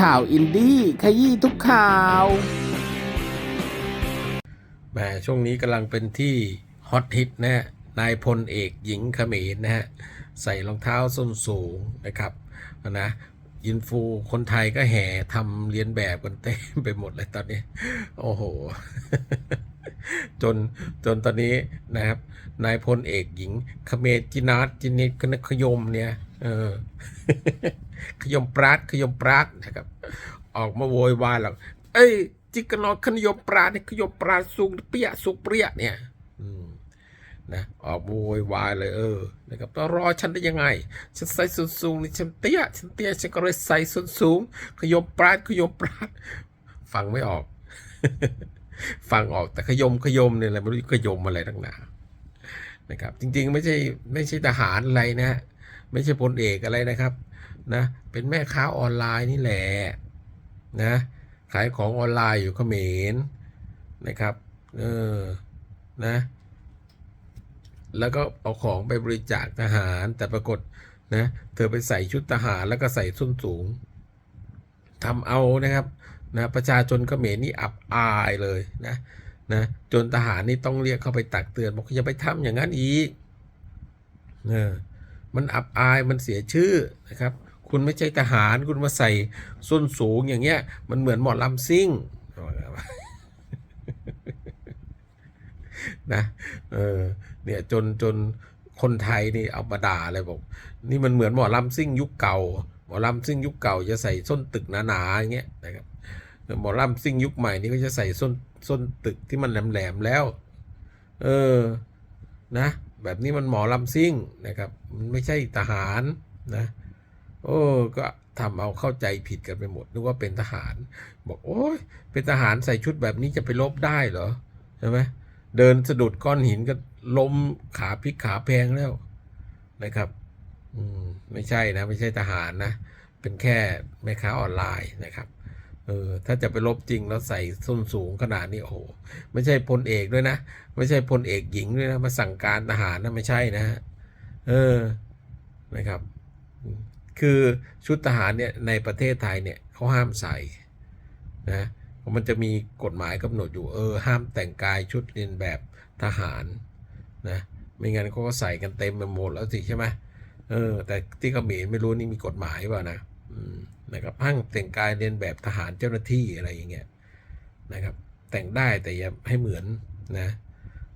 ข่าวอินดี้ขยี้ทุกข่าวแหมช่วงนี้กำลังเป็นที่ฮอตฮิตนะฮะนายพลเอกหญิงเขมรนะฮะใส่รองเท้าส้นสูงนะครับนะยินฟูคนไทยก็แห่ทำเรียนแบบกันเต็มไปหมดเลยตอนนี้ โอ้โห จนจนตอนนี้นะครับ นายพลเอกหญิงเขมรจินาจินิตคณขยมเนี่ย เออ ขยมปราดขยมปราดนะครับ ออกมาโวยวายหรอกเอ้ย จิกกนอขยมปราดเนี่ยขยมปราดสูงเปียสูงเปรี้ยเนี่ย อืมนะออกโวยวายเลยเออนะครับต้องรอฉันได้ยังไง ฉันใส่ส้นสูงนี่ฉันเตี้ยฉันเตี้ยฉันก็เลยใส่ส้นสูง ขยมปราดขยมปราดฟังไม่ออก ฟังออกแต่ขยมขยมเนี่ยอะไรไม่รู้ขยมอะไรทั้งหนานะครับ จริงๆ ไม่ใช่ไม่ใช่ทหารอะไรนะ ไม่ใช่พลเอกอะไรนะครับนะเป็นแม่ค้าออนไลน์นี่แหละนะขายของออนไลน์อยู่เขมรนะครับเออนะแล้วก็เอาของไปบริจาคทหาร แต่ปรากฏนะเธอไปใส่ชุดทหารแล้วก็ใส่ส้นสูงทำเอานะครับนะประชาชนเขมรนี่อับอายเลยนะนะจนทหารนี่ต้องเรียกเข้าไปตักเตือนบอกอย่าไปทำอย่างนั้นอีกเออ มันอับอายมันเสียชื่อนะครับ คุณไม่ใช่ทหารคุณมาใส่ส้นสูงอย่างเงี้ย มันเหมือนหมอลำซิ่งนะเออเนี่ยจนจนคนไทยนี่เอามาด่าเลยบอกนี่มันเหมือนหมอลำซิ่งยุคเก่า หมอลำซิ่งยุคเก่าจะใส่ส้นตึกหนาๆอย่างเงี้ยนะครับหมอลำซิ่งยุคใหม่นี่ก็จะใส่ส้นส้นตึกที่มันแหลมๆแล้ว เออนะ แบบนี้มันหมอลำซิ่งนะครับ มันไม่ใช่ทหารนะ โอ้ก็ทำเอาเข้าใจผิดกันไปหมดนึกว่าเป็นทหาร บอกโอ้ยเป็นทหารใส่ชุดแบบนี้จะไปลบได้เหรอใช่ไหมเดินสะดุดก้อนหินก็ล้มขาพลิกขาแพงแล้วนะครับอืมไม่ใช่นะ ไม่ใช่ทหารนะ เป็นแค่แม่ค้าออนไลน์นะครับ เออถ้าจะไปลบจริงแล้วใส่ส้นสูงขนาดนี้โอ้ไม่ใช่พลเอกด้วยนะ ไม่ใช่พลเอกหญิงด้วยนะมาสั่งการทหารนะไม่ใช่นะเออนะครับ คือชุดทหารเนี่ยในประเทศไทยเนี่ยเขาห้ามใส่นะเพราะมันจะมีกฎหมายกำหนดอยู่เออห้ามแต่งกายชุดเรียนแบบทหารนะไม่งั้นเขาก็ใส่กันเต็มไปหมดแล้วสิใช่ไหมเออแต่ที่เขมรไม่รู้นี่มีกฎหมายเปล่านะอืม นะครับห้ามแต่งกายเรียนแบบทหารเจ้าหน้าที่อะไรอย่างเงี้ยนะครับ แต่งได้แต่อย่าให้เหมือนนะ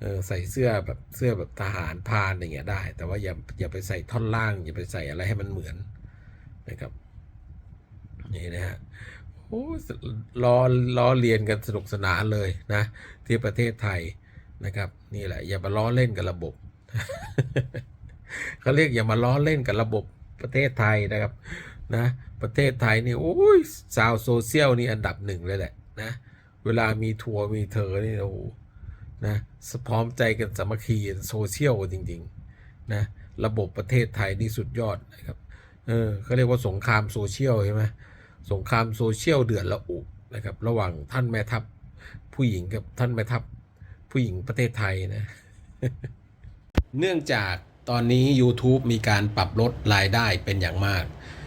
เออใส่เสื้อแบบเสื้อแบบทหารพานอย่างเงี้ยได้ แต่ว่าอย่าอย่าไปใส่ท่อนล่าง อย่าไปใส่อะไรให้มันเหมือนนะครับนี่นะฮะโอ้ล้อล้อเลียนกันสนุกสนานเลยนะ ที่ประเทศไทยนะครับ นี่แหละ อย่ามาล้อเล่นกับระบบเขาเรียกอย่ามาล้อเล่นกับระบบประเทศไทยนะครับ นะประเทศไทยนี่โอ้ยชาวโซเชียลนี่อันดับหนึ่งเลยแหละนะเวลามีทัวร์มีเธอนี่โอ้นะพร้อมใจกันสามัคคีโซเชียลจริงๆนะระบบประเทศไทยนี่สุดยอดนะครับเออเขาเรียกว่าสงครามโซเชียลใช่ไหมสงครามโซเชียลเดือดระอุนะครับระหว่างท่านแม่ทัพผู้หญิงกับท่านแม่ทัพผู้หญิงประเทศไทยนะเนื่องจากตอนนี้ YouTube มีการปรับลดรายได้เป็นอย่างมาก